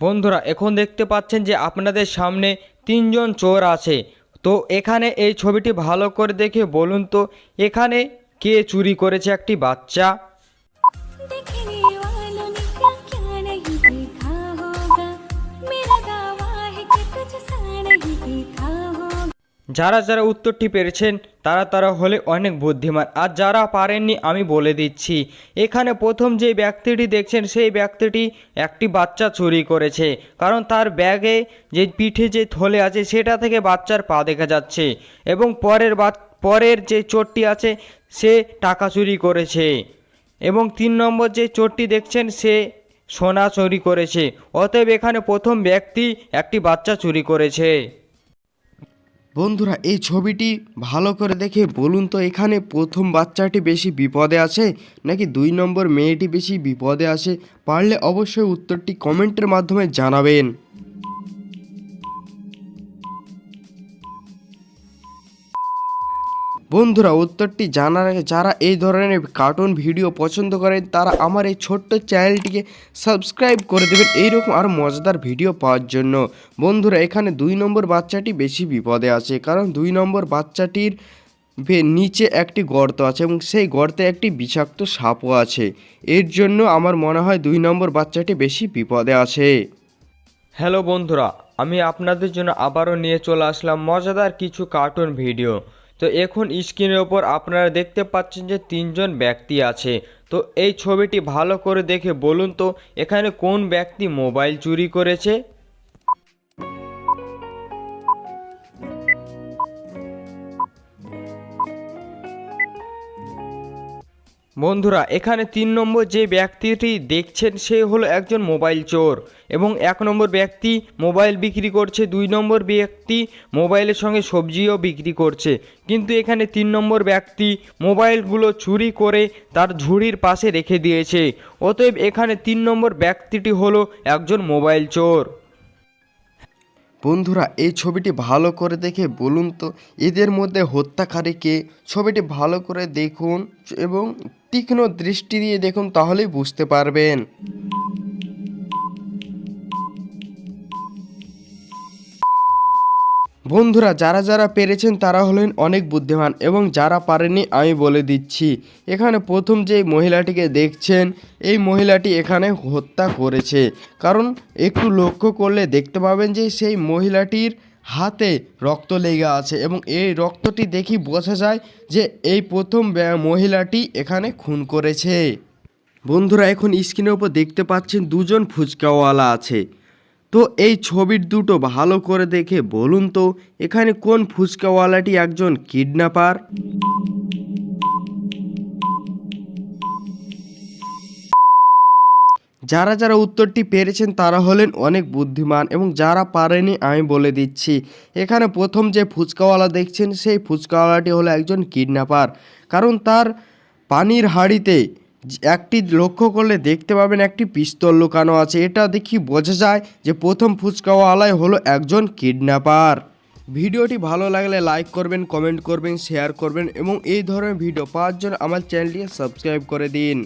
বন্ধুরা, এখন দেখতে পাচ্ছেন যে আপনাদের সামনে তিনজন চোর আছে। তো এখানে এই ছবিটি ভালো করে দেখে বলুন তো, এখানে কে চুরি করেছে একটি বাচ্চা? যারা যারা উত্তরটি পেরেছেন, তারা তারা হলে অনেক বুদ্ধিমান। আর যারা পারেননি, আমি বলে দিচ্ছি। এখানে প্রথম যে ব্যক্তিটি দেখছেন, সেই ব্যক্তিটি একটি বাচ্চা চুরি করেছে। কারণ তার ব্যাগে যে পিঠে যে থলে আছে, সেটা থেকে বাচ্চার পা দেখা যাচ্ছে। এবং পরের পরের যে চোরটি আছে, সে টাকা চুরি করেছে। এবং তিন নম্বর যে চোরটি দেখছেন, সে সোনা চুরি করেছে। অতএব এখানে প্রথম ব্যক্তি একটি বাচ্চা চুরি করেছে। বন্ধুরা, এই ছবিটি ভালো করে দেখে বলুন তো, এখানে প্রথম বাচ্চাটি বেশি বিপদে আছে নাকি দুই নম্বর মেয়েটি বেশি বিপদে আছে? পারলে অবশ্যই উত্তরটি কমেন্টের মাধ্যমে জানাবেন। বন্ধুরা, উত্তরটি জানার আগে যারা এই ধরনের কার্টুন ভিডিও পছন্দ করেন, তারা আমার এই ছোট্ট চ্যানেলটিকে সাবস্ক্রাইব করে দেবেন এইরকম আরও মজাদার ভিডিও পাওয়ার জন্য। বন্ধুরা, এখানে দুই নম্বর বাচ্চাটি বেশি বিপদে আছে, কারণ দুই নম্বর বাচ্চাটির নিচে একটি গর্ত আছে এবং সেই গর্তে একটি বিষাক্ত সাপও আছে। এর জন্য আমার মনে হয় দুই নম্বর বাচ্চাটি বেশি বিপদে আছে। হ্যালো বন্ধুরা, আমি আপনাদের জন্য আবারও নিয়ে চলে আসলাম মজাদার কিছু কার্টুন ভিডিও তো এখন স্ক্রিনের ওপর আপনারা দেখতে পাচ্ছেন যে তিনজন ব্যক্তি আছে। তো এই ছবিটি ভালো করে দেখে বলুন তো, এখানে কোন ব্যক্তি মোবাইল চুরি করেছে? বন্ধুরা, এখানে তিন নম্বর যে ব্যক্তিটি দেখছেন, সে হলো একজন মোবাইল চোর এবং এক নম্বর ব্যক্তি মোবাইল বিক্রি করছে, দুই নম্বর ব্যক্তি মোবাইলের সঙ্গে সবজিও বিক্রি করছে। কিন্তু এখানে তিন নম্বর ব্যক্তি মোবাইলগুলো চুরি করে তার ঝুড়ির পাশে রেখে দিয়েছে। অতএব এখানে তিন নম্বর ব্যক্তিটি হলো একজন মোবাইল চোর। বন্ধুরা, এই ছবিটি ভালো করে দেখে বলুন তো, এদের মধ্যে হত্যাকারী কে ছবিটি ভালো করে দেখুন এবং তীক্ষ্ণ দৃষ্টি দিয়ে দেখুন, তাহলেই বুঝতে পারবেন। বন্ধুরা, যারা যারা পেরেছেন তারা হলেন অনেক বুদ্ধিমান এবং যারা পারেনি আমি বলে দিচ্ছি। এখানে প্রথম যে মহিলাটিকে দেখছেন, এই মহিলাটি এখানে হত্যা করেছে। কারণ একটু লক্ষ্য করলে দেখতে পাবেন যে সেই মহিলাটির হাতে রক্ত লেগে আছে এবং এই রক্তটি দেখি বোঝা যায় যে এই প্রথম মহিলাটি এখানে খুন করেছে। বন্ধুরা, এখন স্ক্রিনের উপর দেখতে পাচ্ছেন দুজন ফুচকাওয়ালা আছে। তো এই ছবির দুটো ভালো করে দেখে বলুন তো, এখানে কোন ফুচকাওয়ালাটি একজন কিডন্যাপার? যারা যারা উত্তরটি পেরেছেন তারা হলেন অনেক বুদ্ধিমান এবং যারা পারেনি আমি বলে দিচ্ছি। এখানে প্রথম যে ফুচকাওয়ালা দেখছেন, সেই ফুচকাওয়ালাটি হলো একজন কিডন্যাপার। কারণ তার পানির হাঁড়িতে একটি লক্ষ্য করলে দেখতে পাবেন একটি পিস্তল লুকানো আছে। এটা দেখি বোঝা যায় যে প্রথম ফুচকাওয়ালাই হলো একজন কিডন্যাপার। ভিডিওটি ভালো লাগলে লাইক করবেন, কমেন্ট করবেন, শেয়ার করবেন এবং এই ধরনের ভিডিও পাওয়ার জন্য আমার চ্যানেলটিকে সাবস্ক্রাইব করে দিন।